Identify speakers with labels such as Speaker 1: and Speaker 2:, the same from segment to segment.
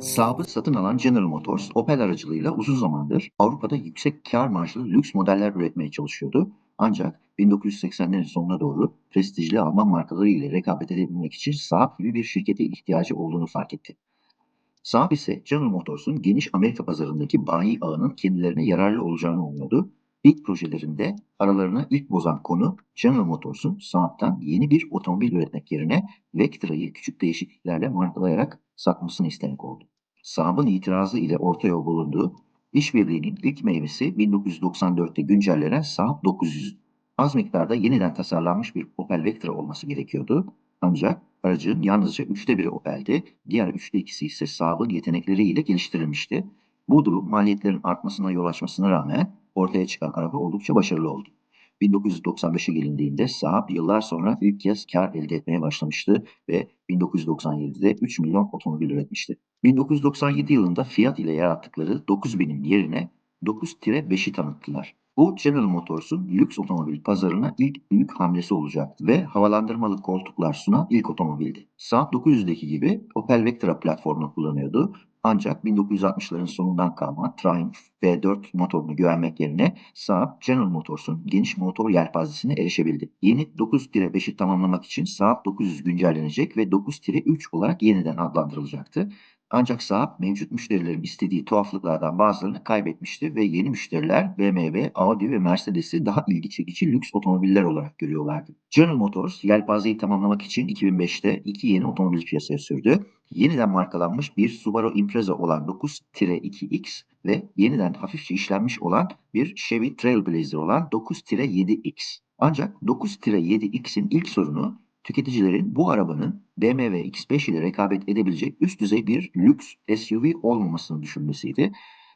Speaker 1: Saab'ı satın alan General Motors, Opel aracılığıyla uzun zamandır Avrupa'da yüksek kâr marjlı lüks modeller üretmeye çalışıyordu. Ancak 1980'lerin sonuna doğru prestijli Alman markaları ile rekabet edebilmek için Saab gibi bir şirkete ihtiyacı olduğunu fark etti. Saab ise General Motors'un geniş Amerika pazarındaki bayi ağının kendilerine yararlı olacağını umuyordu. İlk projelerinde aralarına ilk bozan konu General Motors'un Saab'tan yeni bir otomobil üretmek yerine Vectra'yı küçük değişikliklerle markalayarak satmasını istemek oldu. Saab'ın itirazı ile orta yol bulunduğu işbirliğinin ilk meyvesi 1994'te güncellenen Saab 900. Az miktarda yeniden tasarlanmış bir Opel Vectra olması gerekiyordu. Ancak aracın yalnızca üçte biri Opel'di. Diğer üçte ikisi ise Saab'ın yetenekleriyle geliştirilmişti. Bu durum maliyetlerin artmasına yol açmasına rağmen ortaya çıkan araba oldukça başarılı oldu. 1995'e gelindiğinde Saab yıllar sonra ilk kez kar elde etmeye başlamıştı ve 1997'de 3 milyon otomobil üretmişti. 1997 yılında Fiat ile yarattıkları 9000'in yerine 9-5'i tanıttılar. Bu General Motors'un lüks otomobil pazarına ilk büyük hamlesi olacaktı ve havalandırmalı koltuklar sunan ilk otomobildi. Saab 900'deki gibi Opel Vectra platformunu kullanıyordu ancak 1960'ların sonundan kalma Triumph V4 motorunu güvenmek yerine Saab General Motors'un geniş motor yelpazesine erişebildi. Yeni 9-5'i tamamlamak için Saab 900 güncellenecek ve 9-3 olarak yeniden adlandırılacaktı. Ancak Saab mevcut müşterilerin istediği tuhaflıklardan bazılarını kaybetmişti ve yeni müşteriler BMW, Audi ve Mercedes'i daha ilgi çekici lüks otomobiller olarak görüyorlardı. General Motors yelpazeyi tamamlamak için 2005'te iki yeni otomobil piyasaya sürdü. Yeniden markalanmış bir Subaru Impreza olan 9-2X ve yeniden hafifçe işlenmiş olan bir Chevy Trailblazer olan 9-7X. Ancak 9-7X'in ilk sorunu tüketicilerin bu arabanın BMW X5 ile rekabet edebilecek üst düzey bir lüks SUV olmamasını düşünmesiydi.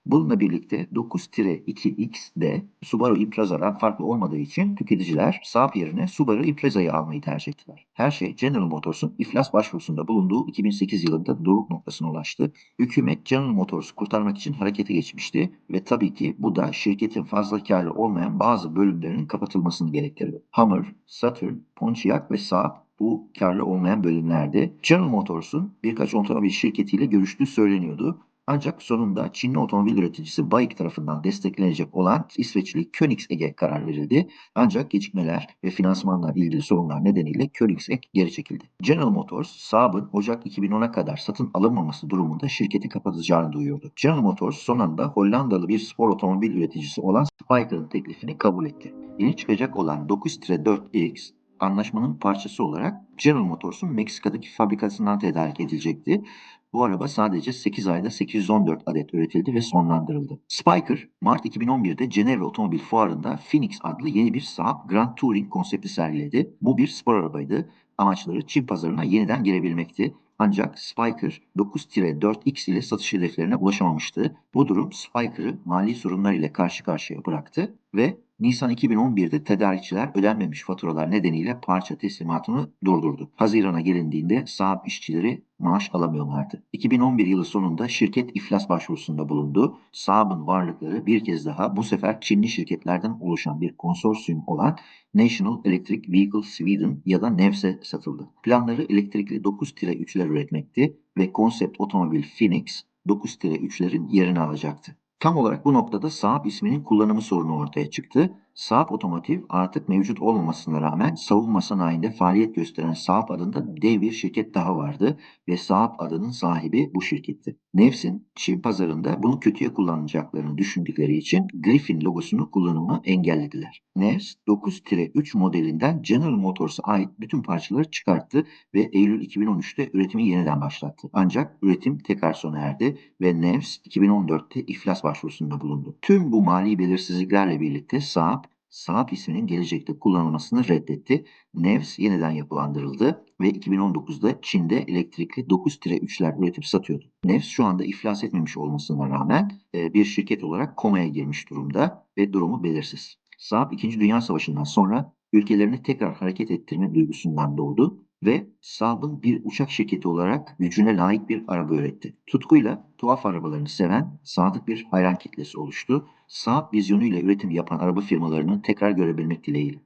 Speaker 1: Bununla birlikte 9-2X'de Subaru Impreza'dan farklı olmadığı için tüketiciler Saab yerine Subaru Impreza'yı almayı tercih ettiler. Her şey General Motors'un iflas başvurusunda bulunduğu 2008 yılında doruk noktasına ulaştı. Hükümet General Motors'u kurtarmak için harekete geçmişti ve tabii ki bu da şirketin fazla karlı olmayan bazı bölümlerinin kapatılmasını gerektirdi. Hummer, Saturn, Pontiac ve Saab bu karlı olmayan bölümlerdi. General Motors'un birkaç otomobil şirketiyle görüştüğü söyleniyordu. Ancak sonunda Çinli otomobil üreticisi BAIC tarafından desteklenecek olan İsveçli Koenigsegge karar verildi. Ancak gecikmeler ve finansmanla ilgili sorunlar nedeniyle Koenigsegg geri çekildi. General Motors, Saab'ın Ocak 2010'a kadar satın alınmaması durumunda şirketi kapatacağını duyurdu. General Motors son anda Hollandalı bir spor otomobil üreticisi olan Spyker'ın teklifini kabul etti. Yeni çıkacak olan 9-4X anlaşmanın parçası olarak General Motors'un Meksika'daki fabrikasından tedarik edilecekti. Bu araba sadece 8 ayda 814 adet üretildi ve sonlandırıldı. Spyker, Mart 2011'de Cenevre Otomobil Fuarı'nda Phoenix adlı yeni bir Saab Grand Touring konsepti sergiledi. Bu bir spor arabaydı. Amaçları Çin pazarına yeniden girebilmekti. Ancak Spyker 9-4X ile satış hedeflerine ulaşamamıştı. Bu durum Spyker'ı mali sorunlar ile karşı karşıya bıraktı ve Nisan 2011'de tedarikçiler ödenmemiş faturalar nedeniyle parça teslimatını durdurdu. Hazirana gelindiğinde Saab işçileri maaş alamıyorlardı. 2011 yılı sonunda şirket iflas başvurusunda bulundu. Saab'ın varlıkları bir kez daha bu sefer Çinli şirketlerden oluşan bir konsorsiyum olan National Electric Vehicle Sweden ya da NEVS'e satıldı. Planları elektrikli 9-3'ler üretmekti ve konsept otomobil Phoenix 9-3'lerin yerini alacaktı. Tam olarak bu noktada Saab isminin kullanımı sorunu ortaya çıktı. Saab Otomotiv artık mevcut olmamasına rağmen savunma sanayinde faaliyet gösteren Saab adında dev bir şirket daha vardı ve Saab adının sahibi bu şirketti. Nevs'in Çin pazarında bunu kötüye kullanacaklarını düşündükleri için Griffin logosunu kullanımını engellediler. Nevs 9-3 modelinden General Motors'a ait bütün parçaları çıkarttı ve Eylül 2013'te üretimi yeniden başlattı. Ancak üretim tekrar sona erdi ve Nevs 2014'te iflas başvurusunda bulundu. Tüm bu mali belirsizliklerle birlikte Saab Saab isminin gelecekte kullanılmasını reddetti. Nevs yeniden yapılandırıldı ve 2019'da Çin'de elektrikli 9-3'ler üretip satıyordu. Nevs şu anda iflas etmemiş olmasına rağmen e, bir şirket olarak komaya girmiş durumda ve durumu belirsiz. Saab 2. Dünya Savaşı'ndan sonra ülkelerini tekrar hareket ettirme duygusundan doğdu ve Saab'ın bir uçak şirketi olarak gücüne layık bir araba üretti. Tutkuyla tuhaf arabalarını seven sadık bir hayran kitlesi oluştu. Saab vizyonuyla üretim yapan araba firmalarını tekrar görebilmek dileğiyle.